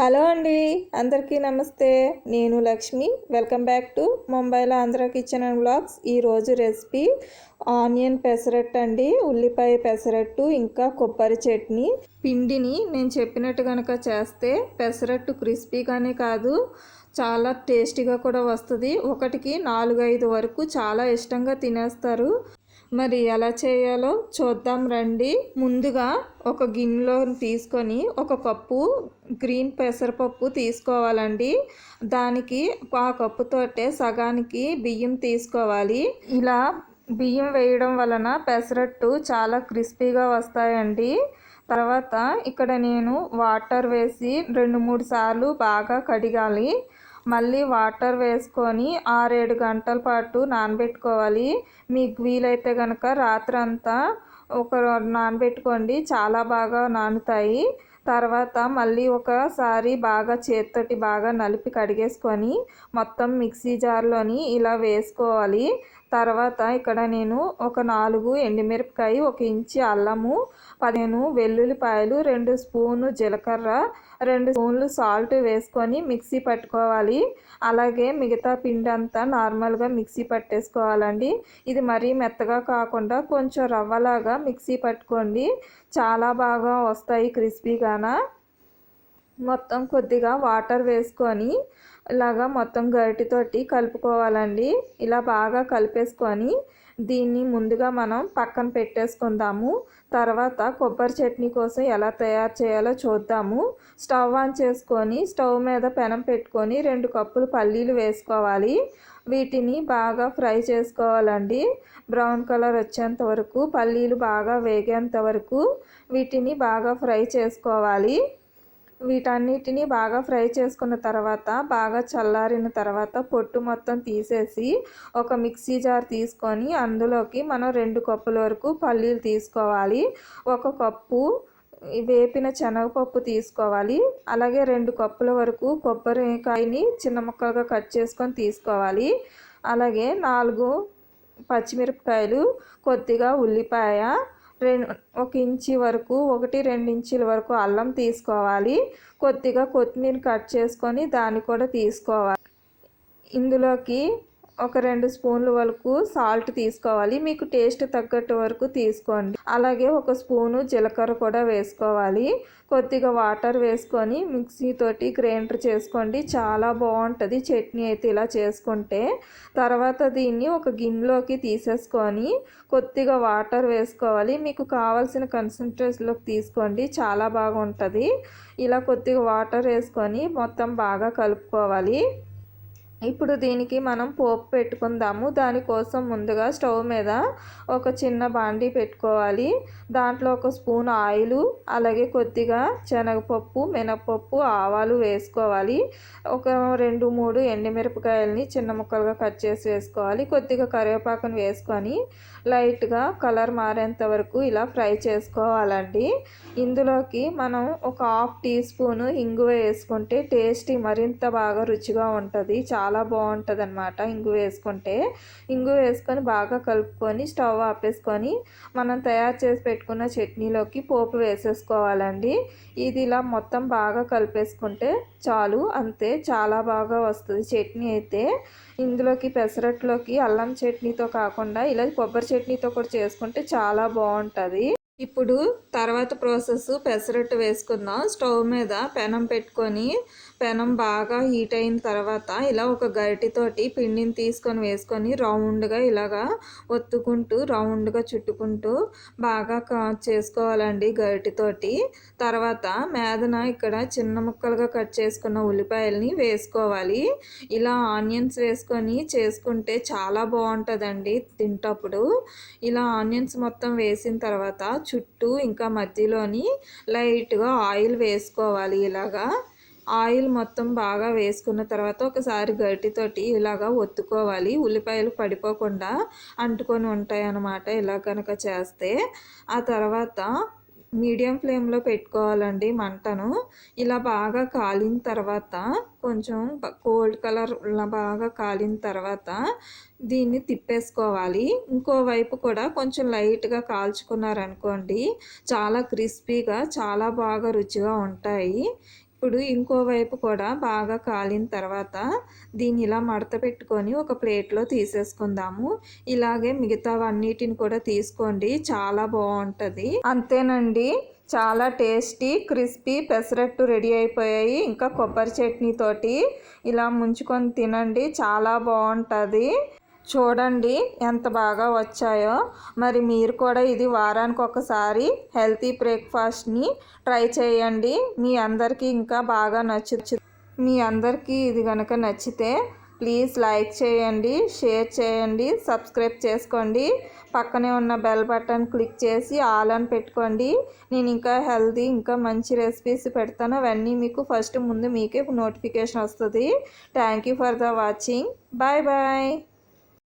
Hello అండి అందరికీ నమస్తే. నేను లక్ష్మి. వెల్కమ్ బ్యాక్ టు ముంబైలో ఆంధ్ర కిచెన్ అండ్ బ్లాగ్స్ ఈరోజు రెసిపీ ఆనియన్ పెసరట్టు అండి. ఉల్లిపాయ పెసరట్టు ఇంకా కొబ్బరి చట్నీ. పిండిని నేను చెప్పినట్టు కనుక చేస్తే పెసరట్టు క్రిస్పీగానే కాదు చాలా టేస్టీగా కూడా వస్తుంది. ఒకటికి నాలుగు ఐదు వరకు చాలా ఇష్టంగా తినేస్తారు. మరి ఎలా చేయాలో చూద్దాం రండి. ముందుగా ఒక గిన్నెలో తీసుకొని ఒక కప్పు గ్రీన్ పెసరపప్పు తీసుకోవాలండి. దానికి ఆ కప్పుతోటే సగానికి బియ్యం తీసుకోవాలి. ఇలా బియ్యం వేయడం వలన పెసరట్టు చాలా క్రిస్పీగా వస్తాయండి. తర్వాత ఇక్కడ నేను వాటర్ వేసి రెండు మూడు సార్లు బాగా కడిగాలి. మళ్ళీ వాటర్ వేసుకొని ఆరేడు గంటల పాటు నానబెట్టుకోవాలి. మీకు వీలైతే కనుక రాత్రంతా ఒక నానబెట్టుకోండి. చాలా బాగా నానుతాయి. తర్వాత మళ్ళీ ఒకసారి బాగా చేత్తోటి బాగా నలిపి కడిగేసుకొని మొత్తం మిక్సీ జార్లోని ఇలా వేసుకోవాలి. తర్వాత ఇక్కడ నేను ఒక నాలుగు ఎండుమిరపకాయ ఒక ఇంచి అల్లము పదిహేను వెల్లుల్లిపాయలు రెండు స్పూను జీలకర్ర రెండు స్పూన్లు సాల్ట్ వేసుకొని మిక్సీ పట్టుకోవాలి. అలాగే మిగతా పిండి అంతా నార్మల్గా మిక్సీ పట్టేసుకోవాలండి. ఇది మరీ మెత్తగా కాకుండా కొంచెం రవ్వలాగా మిక్సీ పట్టుకోండి. చాలా బాగా వస్తాయి క్రిస్పీగాన. మొత్తం కొద్దిగా వాటర్ వేసుకొని ఇలాగా మొత్తం గరిటితోటి కలుపుకోవాలండి. ఇలా బాగా కలిపేసుకొని దీన్ని ముందుగా మనం పక్కన పెట్టేసుకుందాము. తర్వాత కొబ్బరి చట్నీ కోసం ఎలా తయారు చేయాలో చూద్దాము. స్టవ్ ఆన్ చేసుకొని స్టవ్ మీద పెనం పెట్టుకొని రెండు కప్పులు పల్లీలు వేసుకోవాలి. వీటిని బాగా ఫ్రై చేసుకోవాలండి. బ్రౌన్ కలర్ వచ్చేంత వరకు పల్లీలు బాగా వేగేంత వరకు వీటిని బాగా ఫ్రై చేసుకోవాలి. వీటన్నిటిని బాగా ఫ్రై చేసుకున్న తర్వాత బాగా చల్లారిన తర్వాత పొట్టు మొత్తం తీసేసి ఒక మిక్సీ జార్ తీసుకొని అందులోకి మనం రెండు కప్పుల వరకు పల్లీలు తీసుకోవాలి. ఒక కప్పు వేపిన శనగపప్పు తీసుకోవాలి. అలాగే రెండు కప్పుల వరకు కొబ్బరికాయని చిన్న ముక్కలుగా కట్ చేసుకొని తీసుకోవాలి. అలాగే నాలుగు పచ్చిమిరపకాయలు కొద్దిగా ఉల్లిపాయ రెండు ఒక ఇంచి వరకు ఒకటి రెండు ఇంచుల వరకు అల్లం తీసుకోవాలి. కొద్దిగా కొత్తిమీర కట్ చేసుకొని దాన్ని కూడా తీసుకోవాలి. ఇందులోకి ఒక రెండు స్పూన్ల వరకు సాల్ట్ తీసుకోవాలి. మీకు టేస్ట్ తగ్గట్టు వరకు తీసుకోండి. అలాగే ఒక స్పూను జీలకర్ర కూడా వేసుకోవాలి. కొద్దిగా వాటర్ వేసుకొని మిక్సీతోటి గ్రైండర్ చేసుకోండి. చాలా బాగుంటుంది. చట్నీ అయితే ఇలా చేసుకుంటే. తర్వాత దీన్ని ఒక గిన్నెలోకి తీసేసుకొని కొద్దిగా వాటర్ వేసుకోవాలి. మీకు కావాల్సిన కన్సన్ట్రేషన్లోకి తీసుకోండి. చాలా బాగుంటుంది. ఇలా కొద్దిగా వాటర్ వేసుకొని మొత్తం బాగా కలుపుకోవాలి. ఇప్పుడు దీనికి మనం పోపు పెట్టుకుందాము. దానికోసం ముందుగా స్టవ్ మీద ఒక చిన్న బాండీ పెట్టుకోవాలి. దాంట్లో ఒక స్పూన్ ఆయిల్ అలాగే కొద్దిగా శనగపప్పు మినపప్పు ఆవాలు వేసుకోవాలి. ఒక రెండు మూడు ఎండుమిరపకాయలని చిన్న ముక్కలుగా కట్ చేసి వేసుకోవాలి. కొద్దిగా కరివేపాకును వేసుకొని లైట్గా కలర్ మారేంత వరకు ఇలా ఫ్రై చేసుకోవాలండి. ఇందులోకి మనం ఒక హాఫ్ టీ స్పూను ఇంగువ వేసుకుంటే టేస్టీ మరింత బాగా రుచిగా ఉంటుంది. చాలా చాలా బాగుంటుంది అనమాట ఇంగు వేసుకుంటే. ఇంగు వేసుకొని బాగా కలుపుకొని స్టవ్ ఆపేసుకొని మనం తయారు చేసి పెట్టుకున్న చట్నీలోకి పోపు వేసేసుకోవాలండి. ఇది ఇలా మొత్తం బాగా కలిపేసుకుంటే చాలు అంతే చాలా బాగా వస్తుంది చట్నీ అయితే. ఇందులోకి పెసరట్లోకి అల్లం చట్నీతో కాకుండా ఇలా కొబ్బరి చట్నీతో కూడా చేసుకుంటే చాలా బాగుంటుంది. ఇప్పుడు తర్వాత ప్రాసెస్ పెసరట్టు వేసుకుందాం. స్టవ్ మీద పెనం పెట్టుకొని పెనం బాగా హీట్ అయిన తర్వాత ఇలా ఒక గరిటితోటి పిండిని తీసుకొని వేసుకొని రౌండ్గా ఇలాగా ఒత్తుకుంటూ రౌండ్గా చుట్టుకుంటూ బాగా చేసుకోవాలండి గరిటితోటి. తర్వాత మేదన ఇక్కడ చిన్న ముక్కలుగా కట్ చేసుకున్న ఉల్లిపాయలని వేసుకోవాలి. ఇలా ఆనియన్స్ వేసుకొని చేసుకుంటే చాలా బాగుంటుందండి తింటప్పుడు. ఇలా ఆనియన్స్ మొత్తం వేసిన తర్వాత చుట్టూ ఇంకా మధ్యలోని లైట్గా ఆయిల్ వేసుకోవాలి ఇలాగా. ఆయిల్ మొత్తం బాగా వేసుకున్న తర్వాత ఒకసారి గరిటితోటి ఇలాగా ఒత్తుకోవాలి. ఉల్లిపాయలు పడిపోకుండా అంటుకొని ఉంటాయి అన్నమాట ఇలా కనుక చేస్తే. ఆ తర్వాత మీడియం ఫ్లేమ్లో పెట్టుకోవాలండి మంటను. ఇలా బాగా కాలిన తర్వాత కొంచెం గోల్డ్ కలర్ బాగా కాలిన తర్వాత దీన్ని తిప్పేసుకోవాలి. ఇంకోవైపు కూడా కొంచెం లైట్గా కాల్చుకున్నారనుకోండి చాలా క్రిస్పీగా చాలా బాగా రుచిగా ఉంటాయి. ఇప్పుడు ఇంకో వైపు కూడా బాగా కాలిన తర్వాత దీన్ని ఇలా మడత పెట్టుకొని ఒక ప్లేట్లో తీసేసుకుందాము. ఇలాగే మిగతావన్నిటిని కూడా తీసుకోండి. చాలా బాగుంటుంది. అంతేనండి. చాలా టేస్టీ క్రిస్పీ పెసరట్టు రెడీ అయిపోయాయి. ఇంకా కొబ్బరి చట్నీతోటి ఇలా ముంచుకొని తినండి. చాలా బాగుంటుంది. చూడండి ఎంత బాగా వచ్చాయో. మరి మీరు కూడా ఇది వారానికి ఒకసారి హెల్తీ బ్రేక్ఫాస్ట్ని ట్రై చేయండి. మీ అందరికీ ఇంకా బాగా నచ్చు మీ అందరికీ ఇది కనుక నచ్చితే ప్లీజ్ లైక్ చేయండి షేర్ చేయండి సబ్స్క్రైబ్ చేసుకోండి. పక్కనే ఉన్న బెల్ బటన్ క్లిక్ చేసి ఆల్ అని పెట్టుకోండి. నేను ఇంకా హెల్తీ ఇంకా మంచి రెసిపీస్ పెడతాను. అవన్నీ మీకు ఫస్ట్ ముందు మీకే నోటిఫికేషన్ వస్తుంది. Thank you for the watching. Bye bye.